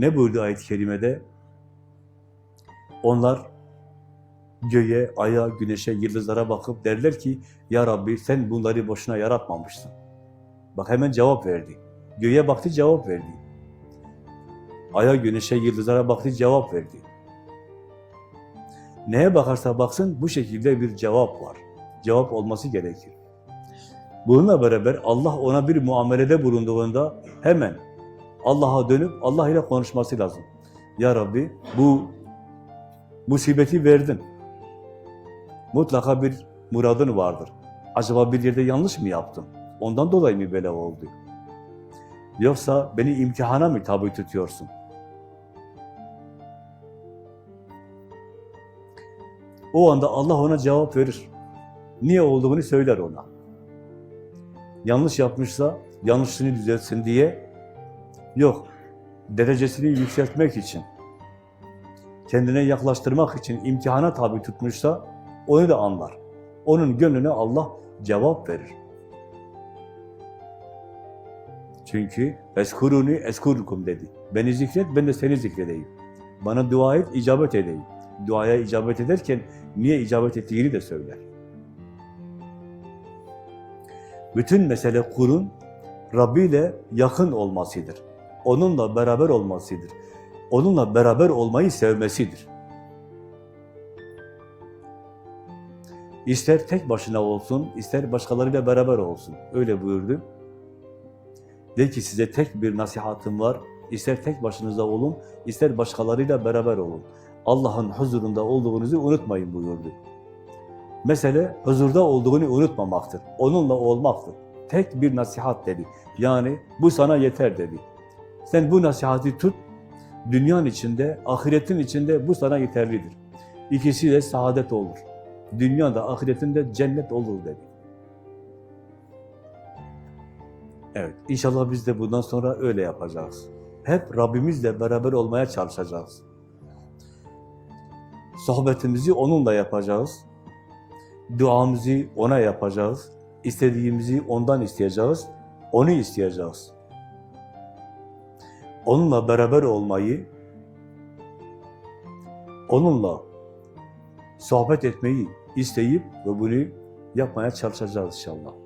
Ne buyurdu ayet-i kerimede? Onlar göğe, aya, güneşe, yıldızlara bakıp derler ki Ya Rabbi sen bunları boşuna yaratmamışsın. Bak hemen cevap verdi. Göğe baktı cevap verdi. Aya, güneşe, yıldızlara baktı cevap verdi. Neye bakarsa baksın bu şekilde bir cevap var. Cevap olması gerekir. Bununla beraber Allah ona bir muamelede bulunduğunda hemen Allah'a dönüp Allah ile konuşması lazım. Ya Rabbi bu musibeti verdin. Mutlaka bir muradın vardır. Acaba bir yerde yanlış mı yaptım? Ondan dolayı mı böyle oldu? Yoksa beni imtihana mı tabi tutuyorsun? O anda Allah ona cevap verir. Niye olduğunu söyler ona. Yanlış yapmışsa yanlışını düzeltsin diye yok. Derecesini yükseltmek için, kendine yaklaştırmak için imtihana tabi tutmuşsa onu da anlar. Onun gönlüne Allah cevap verir. Çünkü eskuruni eskurukum dedi. Beni zikret, ben de seni zikredeyim. Bana dua et, icabet edeyim. Duaya icabet ederken niye icabet ettiğini de söyler. Bütün mesele kulun Rabbi ile yakın olmasıdır. Onunla beraber olmasıdır. Onunla beraber olmayı sevmesidir. İster tek başına olsun, ister başkalarıyla beraber olsun. Öyle buyurdu. De ki size tek bir nasihatım var. İster tek başınıza olun, ister başkalarıyla beraber olun. Allah'ın huzurunda olduğunuzu unutmayın buyurdu. Mesele huzurda olduğunu unutmamaktır. Onunla olmaktır. Tek bir nasihat dedi. Yani bu sana yeter dedi. Sen bu nasihati tut, dünyanın içinde, ahiretin içinde bu sana yeterlidir. İkisi de saadet olur. Dünyada, ahiretinde cennet olur dedi. Evet, inşallah biz de bundan sonra öyle yapacağız. Hep Rabbimizle beraber olmaya çalışacağız. Sohbetimizi onunla yapacağız. Duamızı ona yapacağız. İstediğimizi ondan isteyeceğiz. Onu isteyeceğiz. Onunla beraber olmayı, onunla sohbet etmeyi isteyip ve bunu yapmaya çalışacağız inşallah.